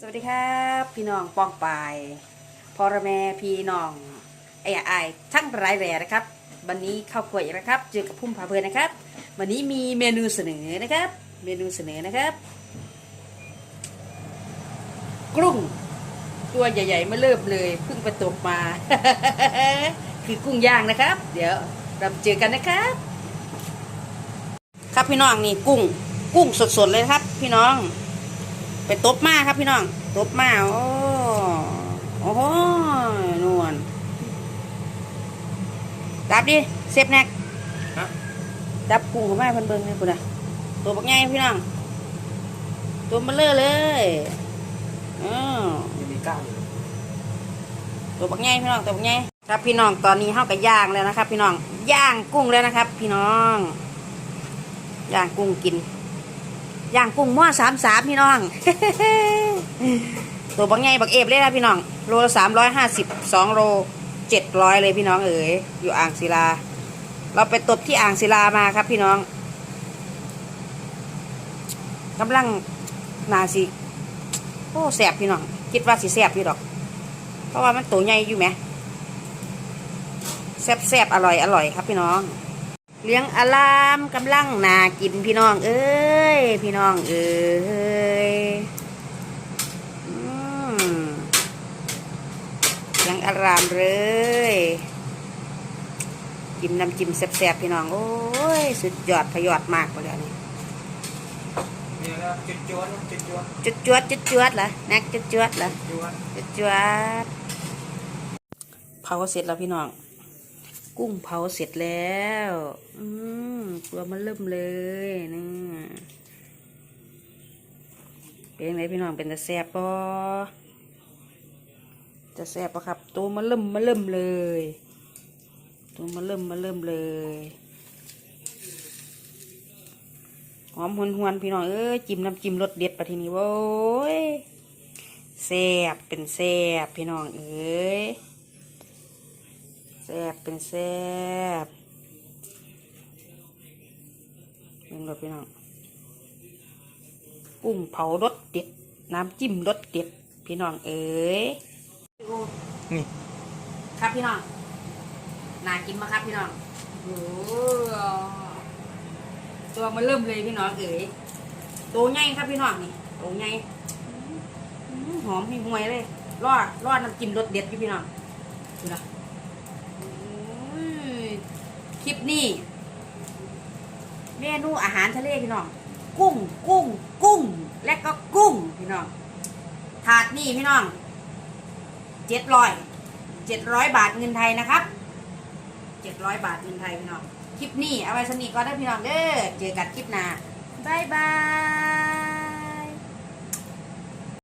สวัสดีครับ พี่น้องป้องปายพ่อระแม่พี่น้องไอ้ไอ้ายทั้งรายแหล่นะครับ วันนี้เข้าวกล้วยอีกแล้วครับเจอกับพุ่มพาเพลินนะครับ วันนี้มีเมนูเสนอนะครับ เมนูเสนอนะครับกุ้งตัวใหญ่ๆมาเริ่มเลยเพิ่งไปตกมา คือกุ้งย่างนะครับ เดี๋ยวเราเจอกันนะครับ ครับพี่น้องนี่กุ้ง กุ้งสดๆเลยครับ พี่น้อง ไปตบมาครับพี่น้อง ตบมาโอ้โอ้โหนวลจับดิเซฟแน็กฮะจับกุ้งของแม่เพิ่นเบิ่งนี่คุณน่ะตัวบักใหญ่พี่น้องตัวมาเลอะเลยอ้าวยังมีกล้ามอยู่ตัวบักใหญ่พี่น้องตัวบักใหญ่ครับพี่น้องตอนนี้เฮากับย่างแล้วนะครับ พี่น้องย่างกุ้งแล้วนะครับ พี่น้องย่างกุ้งกิน ย่างกุ้งม้อสามสามพี่น้อง ตัวบักใหญ่บักเอฟเลยนะพี่น้อง โลละสามร้อยห้าสิบสองโลเจ็ดร้อยเลยพี่น้องเอ๋ยอยู่อ่างศิลา เราไปตบที่อ่างศิลามาครับพี่น้องกำลังนาสิโอ้แสบพี่น้อง คิดว่าสิแสบพี่ดอก เพราะว่ามันตัวใหญ่อยู่ไหมแซบแซบอร่อยอร่อยครับพี่น้อง เลี้ยงอลามกำลังนากินพี่น้อง เอ้ย พี่น้องเอ้ยอเลี้ยงอารามเลย จิ้มน้ำจิ้มแซ่บๆพี่น้อง โอ้ย สุดยอดพยอดมากเลยนี่จุดจวนจุดจวนจุดจวดจุดจวดเหรอแน็กจุดจวดเหรอจวนจวดจวดเผาเสร็จแล้วพี่น้อง กุ้งเผาเสร็จแล้ว อืมตัวมันเริ่มเลยนี่เป็นไงพี่น้องเป็นตะแซบปอจะแซบปะครับ ตัวมันเริ่มมาเริ่มเลย ตัวมันเริ่มมาเริ่มเลยหอมหวนหวนพี่น้องเอ้ยจิ้มน้ำจิ้มรสเด็ดปะทีนี้โว้ยแซบเป็นแซบพี่น้องเอ้ย แซบเป็นแซบเห็นบ่พี่น้องกุ้งเผารสเด็ด น้ำจิ้มรสเด็ด พี่น้องเอ้ยนี่ ครับพี่น้อง น่ากินมาครับพี่น้องโอ้ตัวมันเริ่มเลยพี่น้องเอ๋ยตัวใหญ่ครับพี่น้องนี่ตัวใหญ่อื้อหอมให้ห่วยเลยรอดรอดน้ำจิ้มรสเด็ดอยู่พี่น้องดูนะอุ้ย คลิปนี้เมนูอาหารทะเลพี่น้องกุ้ง กุ้ง กุ้ง และก็กุ้งพี่น้องถาดนี่พี่น้องเจ็ดร้อยเจ็ดร้อยบาทเงินไทยนะครับเจ็ดร้อยบาทเงินไทยพี่น้องคลิปนี้เอาไว้สนิทก็ได้พี่น้องเด้อเจอกันคลิปหน้าบายบาย